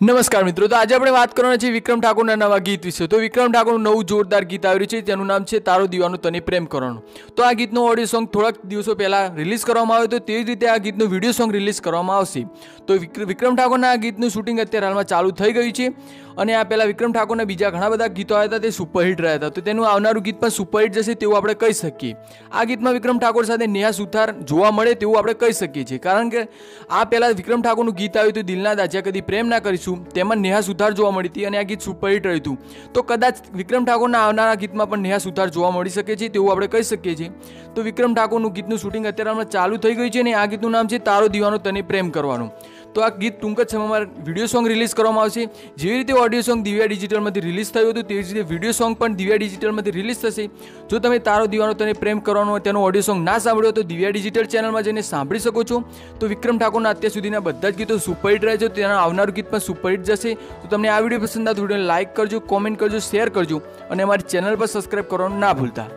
નમસ્કાર મિત્રો, તો આજે આપણે વાત કરવાના છે વિક્રમ ઠાકોરના નવા ગીત વિશે. તો વિક્રમ ઠાકોરનું નવું જોરદાર ગીત આવ્યું છે તેનું નામ છે તારો દીવાનો તને પ્રેમ કરવાનો. તો આ ગીતનો ઓડિયો સોંગ થોડાક દિવસો પહેલાં રિલીઝ કરવામાં આવ્યો તો તેવી રીતે આ ગીતનો વીડિયો સોંગ રિલીઝ કરવામાં આવશે. તો વિક્ર- વિક્રમ ઠાકોરના આ ગીતનું શૂટિંગ અત્યારે હાલમાં ચાલુ થઈ ગયું છે. અને આ પહેલાં વિક્રમ ઠાકોરના બીજા ઘણા બધા ગીતો આવ્યા હતા, તે સુપરહિટ રહ્યા હતા. તો તેનું આવનારું ગીત પણ સુપરહિટ જશે તેવું આપણે કહી શકીએ. આ ગીતમાં વિક્રમ ઠાકોર સાથે નેહા સુથાર જોવા મળે તેવું આપણે કહી શકીએ છીએ. કારણ કે આ પહેલાં વિક્રમ ઠાકોરનું ગીત આવ્યું હતું, દિલના દાજા કદી પ્રેમ ના કરીશું. તેમાં નેહા સુથાર જોવા મળી હતી અને આ ગીત સુપરહિટ રહ્યું હતું. તો કદાચ વિક્રમ ઠાકોરના આવનારા ગીતમાં પણ નેહા સુથાર જોવા મળી શકે છે તેવું આપણે કહી શકીએ છીએ. તો વિક્રમ ઠાકોરનું ગીતનું શૂટિંગ અત્યારે હમણાં ચાલુ થઈ ગયું છે અને આ ગીતનું નામ છે, તારો દીવાનો તને પ્રેમ કરવાનો. તો આ ગીત ટૂંક જ સમયમાં વીડિયો સોંગ રિલીઝ કરવામાં આવશે. જેવી રીતે ઓડિયો સોંગ દિવ્યા ડિજિટલમાંથી રિલીઝ થયું હતું, તેવી રીતે વીડિયો સોંગ પણ દિવ્યા ડિજિટલમાંથી રિલીઝ થશે. જો તમે તારો દીવાનો તને પ્રેમ કરવાનો હોય, તેનો ઓડિયો સોંગ ના સાંભળ્યો તો દિવ્યા ડિજિટલ ચેનલમાં જઈને સાંભળી શકો છો. તો વિક્રમ ઠાકોરના અત્યાર સુધીના બધા જ ગીતો સુપરહિટ રહે છે તેના આવનારું ગીત પણ સુપરહિટ જશે. તો તમને આ વીડિયો પસંદ આવે તો વિડીયોને લાઇક કરજો કોમેન્ટ કરજો શેર કરજો. અને અમારી ચેનલ પર સબસ્ક્રાઇબ કરવાનું ના ભૂલતા.